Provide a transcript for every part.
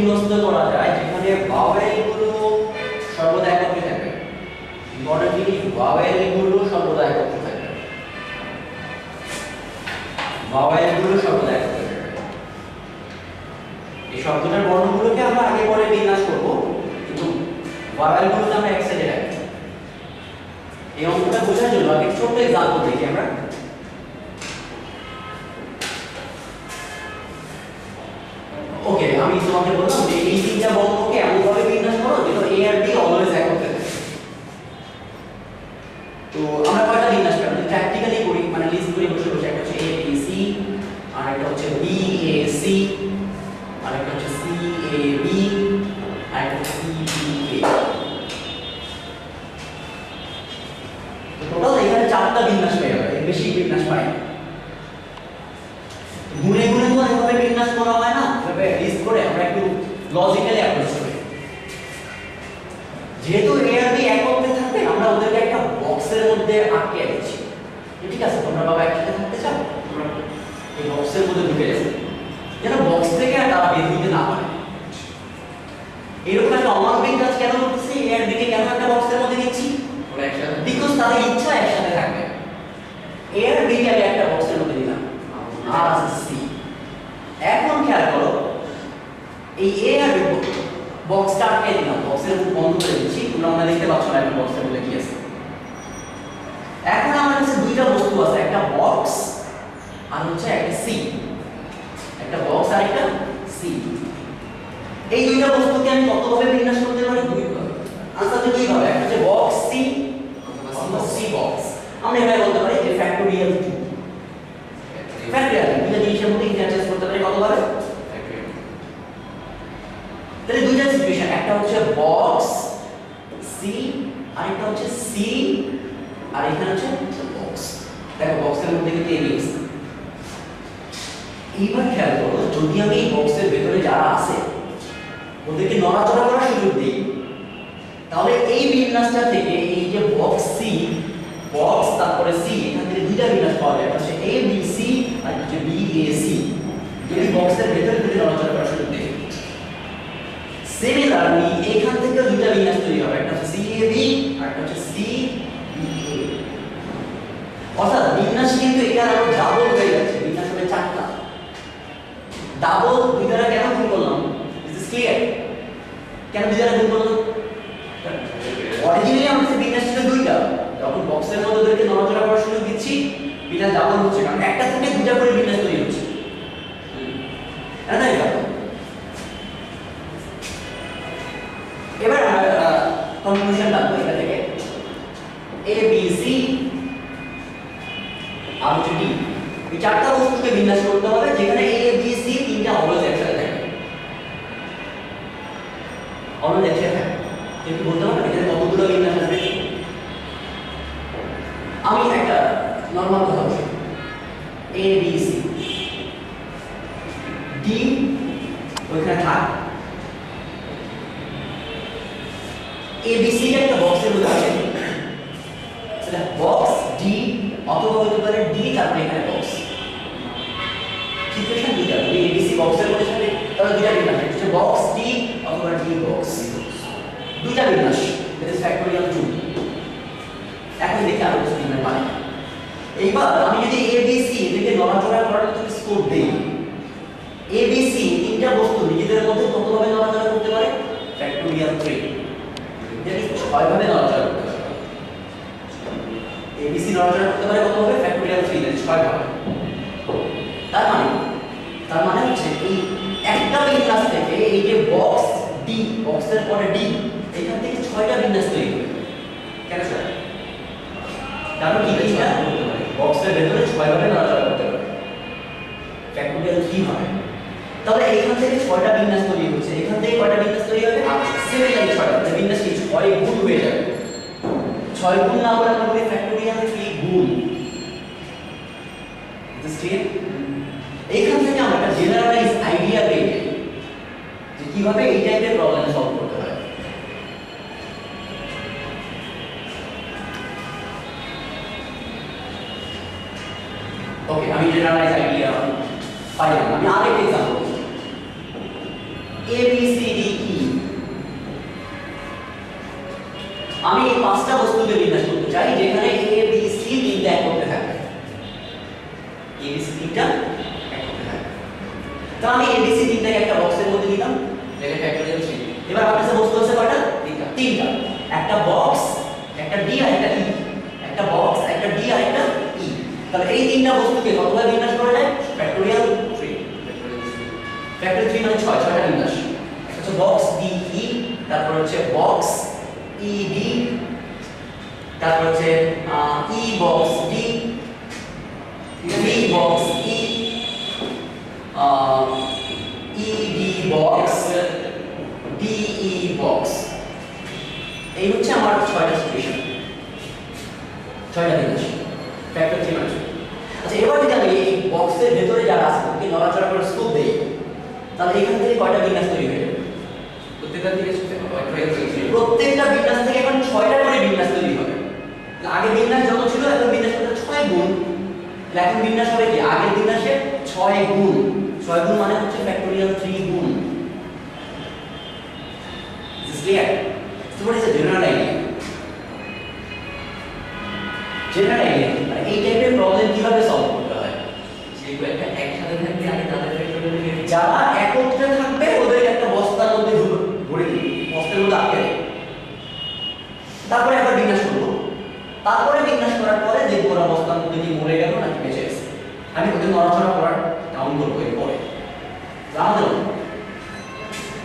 বিন্যস্ত করা যায়, যেখানে ভাওয়েলগুলো সর্বদা একত্রে থাকবে ইম্পর্টেন্ট জিনিস ভাওয়েলগুলো সর্বদা একত্রে থাকবে ভাওয়েলগুলো সর্বদা একত্রে থাকবে এই শব্দটার বর্ণগুলোকে আমরা আগে পরে বিন্যাস করব, কিন্তু ভাওয়েলগুলোকে আমরা এক সাইডে রাখব এই অঙ্কটা বোঝার জন্য আগে ছোট্ট এক্সাম্পল দেখি আমরা। আমি তোমাকে বললাম যে এই তিনটা বর্গকে এমনভাবে বিন্যাস করো যেন এ আর বি অলওয়েজ একত্রে তো আমরা কয়টা বিন্যাস করব প্র্যাকটিক্যালি করি মানে লিস্ট করে বসে বসে একটা হচ্ছে এ বি সি আর একটা হচ্ছে বি এ সি যেহেতু এ আর বি একত্রে থাকবে আমরা ওদেরকে একটা বক্সের মধ্যে আটকে দিচ্ছি। ঠিক আছে তোমরা বাবা একসাথে থাকতে চাও? এই বক্সের মধ্যে ঢুকে যাবে যেন বক্স থেকে আর তারা বের হইতে না পারে। এরকম একটা অমানবিক কাজ কেন করতেছি? এ আর বি কে কেন একটা বক্সের মধ্যে নিচ্ছি ওরা একসাথে বিকজ তাদের ইচ্ছা একসাথে থাকবে। এ আর বি আমি একটা বক্সের মধ্যে দিলাম। আর আছে সি এখন খেয়াল করো এই এ আর বক্সটা আটকে দিলাম। বক্সের বন্ধ করে দিচ্ছি, তোমরা আমরা দেখতে পাচ্ছ না এখন বক্সের মধ্যে কি আছে। এখন আমার কাছে দুইটা বস্তু আছে, একটা বক্স আর হচ্ছে একটা সি। একটা বক্স আর একটা সি। এই দুইটা বস্তুকে আমি কতভাবে বিন্যাস করতে পারি? দুইভাবে আনসার দুই ভাবে। একটা হচ্ছে বক্স সি, অথবা সি বক্স। আমরা এভাবে বলতে পারি যে ফ্যাক্টোরিয়াল 2 ফ্যাক্টোরিয়াল দুইটা জিনিসের মধ্যে ইন্টারচেঞ্জ করতে পারি কতভাবে তাহলে দুইটা সিচুয়েশন একটা হচ্ছে বক্স সি আর একটা হচ্ছে সি আর এখানে হচ্ছে বক্স দেখো বক্সের মধ্যে কিন্তু এই মিক্স এইবার খেয়াল করো, যদি আমি এই বক্সের ভেতরে যারা আছে, ওদেরকে নড়াচড়া করার সুযোগ দিই, তাহলে এই বিন্যাসটা থেকে এই যে বক্স সি বক্স তারপরে সি এখান থেকে দুইটা বিন্যাস পাওয়া যায়। একটা হচ্ছে এ বি সি আর একটা হচ্ছে বি এ সি যদি বক্সের ভেতরে যদি নড়াচড়া করার সুযোগ দিই সিমিলারলি এখান থেকে দুইটা বিন্যাস তৈরি হবে, একটা হচ্ছে সি এ বি আর একটা হচ্ছে সি বি এ অর্থাৎ বিন্যাস কিন্তু এটা আরও ডাবল হয়ে যাচ্ছে বিন্যাস হবে চারটা। ডাবল দুই দ্বারা কেন গুণ করলাম? ইজ দিস ক্লিয়ার কেন দুই দ্বারা গুণ করলাম? অরিজিনালি আমাদের বিন্যাস ছিল দুইটা। যখন বক্সের মধ্যে ওদেরকে নড়াচড়া করার সুযোগ দিচ্ছি, বিন্যাস ডাবল হচ্ছে। কারণ একটা থেকে দুইটা করে কনক্লুশন লাগবে এটা থেকে এ বি সি আর হচ্ছে ডি এই চারটা বস্তুকে বিন্যাস করতে হবে, যেখানে এ বি সি তিনটা অলওয়েজ একসাথে থাকবে অলওয়েজ একসাথে একটু বলতে পারবেন এখানে কতগুলো বিন্যাস আসবে আমি একটা নর্মাল কথা বলছি। A B C A B একটা বক্সের আছে। তাহলে বক্স ডি অথবা হতে পারে ডি তারপরে এখানে বক্স সিচুয়েশন দুইটা? যদি এবিসি বক্সের মধ্যে থাকে, তাহলে দুইটা বিন্যাস হচ্ছে বক্স ডি অথবা ডি বক্স দুইটা বিন্যাস। দ্যাট ইজ ফ্যাক্টোরিয়াল 2 এখন দেখি আরও কিছু বিন্যাস পাই। এইবার আমি যদি এবিসি এদিকে নড়াচড়া করার যদি স্কোপ দেই এবিসি তিনটা বস্তু নিজেদের মধ্যে কতভাবে নড়াচড়া করতে পারে? ফ্যাক্টোরিয়াল 3 যেটি ছয় ভাবে নড়াচড়া করতে পারে। এবিসি নড়াচড়া করতে পারে হবে ফ্যাক্টোরিয়াল 3 দ্যাট তার মানে তার মানে হচ্ছে এই একটা বিন্যাস থেকে এই যে বক্স ডি বক্সের পরে ডি এখান থেকে ছয়টা বিন্যাস তৈরি হবে কেন স্যার কারণ কি? এইটা বক্সের ভেতরে ছয় নড়াচড়া করতে পারে। ফ্যাক্টোরিয়াল 3 হবে তাহলে এখান থেকে ছয়টা বিন্যাস তৈরি হচ্ছে। এখান থেকে কয়টা বিন্যাস তৈরি হবে? সিমিলারলি ছয়টা। বিন্যাস কি? ছয় গুণ হয়ে যাবে। ছয় গুণ না বলে আমরা ফ্যাক্টোরিয়াল 3 গুণ? এইখান থেকে আমরা একটা জেনারেলাইজ আইডিয়া পেয়ে যাই যে কীভাবে এই টাইপের প্রবলেম সলভ করতে হয়। ওকে আমি জেনারেলাইজ আইডিয়া পাইলাম। আমি আরেকটা example A B C D E আমি এই পাঁচটা বস্তুকে বিন্যাস করতে চাই যেখানে এ বি সি তিনটা এক করতে থাকবে। এ বি সি তিনটা এক করতে থাকবে। তো আমি এ বি সি তিনটাকে একটা বক্সের মধ্যে দিলাম তাহলে ফ্যাক্টরিয়াল থ্রি এবার আপনার কাছে বস্তু আছে কয়টা? তিনটা। তিনটা। একটা বক্স একটা ডি আর একটা ই একটা বক্স একটা ডি আর একটা ই তাহলে এই তিনটা বস্তুকে কতবার বিন্যাস করা যায়? ফ্যাক্টোরিয়াল থ্রি ফ্যাক্টরিয়াল থ্রি মানে ছয় ছয়টা বিন্যাস। হচ্ছে বক্স ডি ই তারপর হচ্ছে বক্স ডি তারপর হচ্ছে E box D D box E E D box D E box এই হচ্ছে আমার ছয়টা সিচুয়েশন ছয়টা বিন্যাস ফ্যাক্টর থ্রি মানে আচ্ছা এবার যদি আমি এই বক্সের ভেতরে যারা আছে ওকে নড়াচড়া করে স্কোপ দেই, তাহলে এখান থেকে কয়টা বিন্যাস তৈরি হয়ে যাবে? প্রত্যেকটা দিকে প্রত্যেকটা বিন্যাস থেকে এখন ছয়টা করে বিন্যাস তৈরি হবে। আগে বিন্যাস যত ছিল এখন বিন্যাস করতে ছয় গুণ। এখন বিন্যাস হবে কি? আগের বিন্যাসে ছয় গুণ। ছয় গুণ মানে হচ্ছে ফ্যাক্টোরিয়াল থ্রি গুণ। What is a general idea? General idea মানে এই টাইপের প্রবলেম কীভাবে সলভ করতে হয়? একটা একসাথে থাকবে আগে তাদের ফ্যাক্টরিয়াল যারা একত্রে থাকবে ওদেরকে একটা বস্তার মধ্যে ঢুকে ভরে দিই বস্তার মধ্যে আটকে দেয় তারপরে আবার বিন্যাস করব। তারপরে বিন্যাস করার পরে দেখব ওরা বস্তার মধ্যে কি মরে গেল নাকি বেঁচে আছে আমি ওদের নড়াচড়া করার কাউন্ট করব এরপরে। আমাদের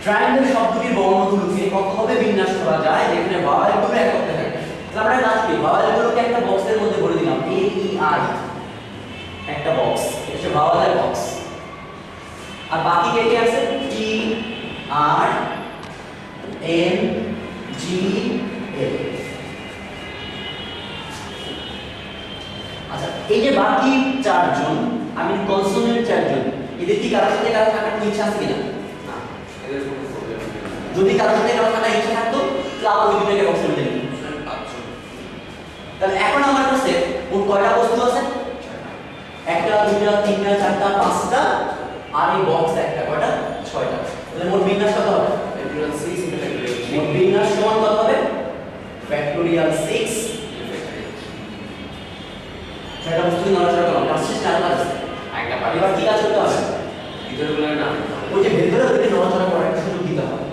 ট্রায়াঙ্গেল শব্দটির বর্ণগুলো থেকে কতভাবে বিন্যাস করা যায় যেখানে ভাওয়ালগুলো একত্রে থাকে। আমরা কাজ করি। ভাওয়ালগুলোকে একটা বক্সের মধ্যে ভরে দিলাম। এ ই আর একটা বক্স এটা ভাওয়ালের বক্স আর বাকি কে কে আছে? টি আর এন জি এল এই যে বাকি চারজন আমি কনসোনেন্ট চারজন এদের কি কারোর সাথে কারও থাকার ইচ্ছা আছে কিনা? যদি কারোর সাথে কারও থাকার ইচ্ছা থাকতো তাহলে আবার ওই দুটাকে বক্সের মধ্যে তাহলে এখন আমার কাছে মোট কয়টা বস্তু আছে? একটা দুইটা তিনটা চারটা পাঁচটা আর এই বক্স একটা কয়টা? ছয়টা। তাহলে মোট বিন্যাস কত হবে? মোট বিন্যাস সমান কত? সেটা বুঝতে নড়াচড়া একটা পারি এবার কাজ করতে হবে? ভিতরে বলে না ওই যে নড়াচড়া করার একটা সুযোগ দিতে হবে।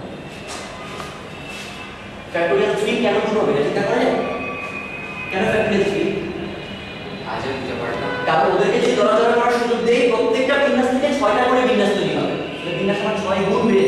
কেন শুরু হবে? চিন্তা কেন ফ্রি আজের বুঝতে পারলাম। ওদেরকে যে নড়াচড়া করার সুযোগ প্রত্যেকটা বিন্যাস থেকে ছয়টা করে বিন্যাস তৈরি হবে। বিন্যাস আমার ছয় গুণ বেড়ে